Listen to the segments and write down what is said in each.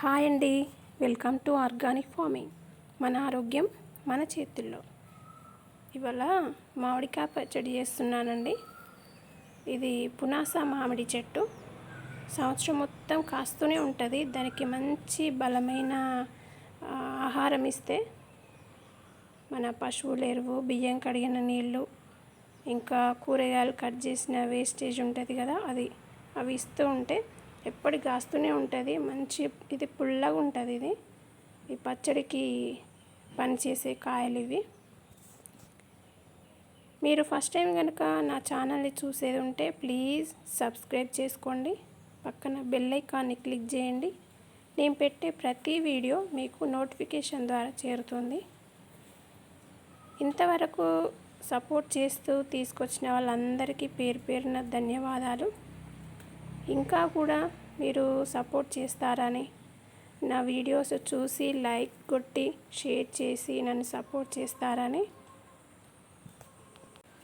Hi అండి. Welcome to organic farming. మన ఆరోగ్యం మన చేతుల్లో. ఇవాళ మామిడికాయ పచ్చడి చేస్తున్నానండి. ఇది పునాస మామిడి చెట్టు. సంవత్సరం మొత్తం కాస్తూనే ఉంటుంది. దానికి మంచి బలమైన ఆహారం ఇస్తే మన పశువుల ఎరువు బియ్యం కడిగిన నీళ్ళు ఇంకా కూరగాయలు కట్ చేసిన వేస్టేజ్ ఉంటుంది కదా అది అవి ఇస్తూ ఉంటే ఎప్పటి కాస్తూనే ఉంటుంది. మంచి ఇది పుల్లగా ఉంటుంది ఇది. ఈ పచ్చడికి పనిచేసే కాయలు ఇవి. మీరు ఫస్ట్ టైం కనుక నా ఛానల్ని చూసేది ఉంటే ప్లీజ్ సబ్స్క్రైబ్ చేసుకోండి. పక్కన బెల్ ఐకాన్ని క్లిక్ చేయండి. నేను పెట్టే ప్రతి వీడియో మీకు నోటిఫికేషన్ ద్వారా చేరుతుంది. ఇంతవరకు సపోర్ట్ చేస్తూ తీసుకొచ్చిన వాళ్ళందరికీ పేరు పేరున ధన్యవాదాలు. ఇంకా కూడా మీరు సపోర్ట్ చేస్తారని నా వీడియోస్ చూసి లైక్ కొట్టి షేర్ చేసి నన్ను సపోర్ట్ చేస్తారని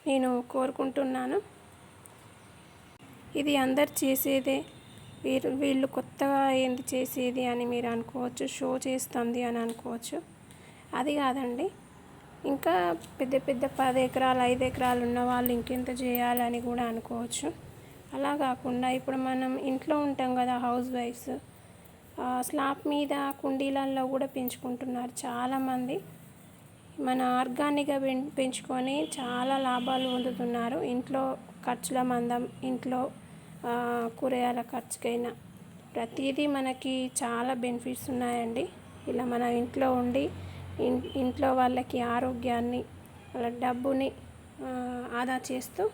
నేను కోరుకుంటున్నాను. ఇది అందరు చేసేదే వీరు వీళ్ళు కొత్తగా ఏంది చేసేది అని మీరు అనుకోవచ్చు షో చేస్తుంది అని అనుకోవచ్చు. అది కాదండి. ఇంకా పెద్ద పెద్ద పది ఎకరాలు ఐదు ఎకరాలు ఉన్న వాళ్ళు ఇంకెంత చేయాలని కూడా అనుకోవచ్చు. అలా కాకుండా ఇప్పుడు మనం ఇంట్లో ఉంటాం కదా హౌస్ వైఫ్స్ స్లాబ్ మీద కుండీలలో కూడా పెంచుకుంటున్నారు చాలామంది. మన ఆర్గానిక్గా పెంచుకొని చాలా లాభాలు పొందుతున్నారు. ఇంట్లో ఖర్చుల మందం ఇంట్లో కూరగాయల ఖర్చుకైనా. ప్రతిదీ మనకి చాలా బెనిఫిట్స్ ఉన్నాయండి. ఇలా మన ఇంట్లో ఉండి ఇన్- ఇంట్లో వాళ్ళకి ఆరోగ్యాన్ని వాళ్ళ డబ్బుని ఆదా చేస్తూ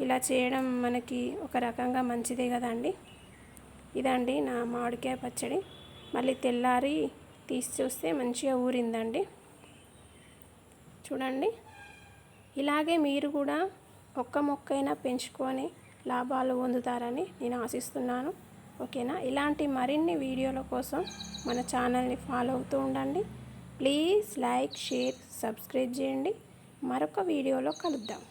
ఇలా చేయడం మనకి ఒక రకంగా మంచిదే కదండి. ఇదండి నా మామిడికాయ పచ్చడి. మళ్ళీ తెల్లారి తీసి చూస్తే మంచిగా ఊరిందండి. చూడండి. ఇలాగే మీరు కూడా ఒక్క మొక్కైనా పెంచుకొని లాభాలు పొందుతారని నేను ఆశిస్తున్నాను. ఓకేనా? ఇలాంటి మరిన్ని వీడియోల కోసం మన ఛానల్ని ఫాలో అవుతూ ఉండండి. ప్లీజ్ లైక్ షేర్ సబ్స్క్రైబ్ చేయండి. మరొక వీడియోలో కలుద్దాం.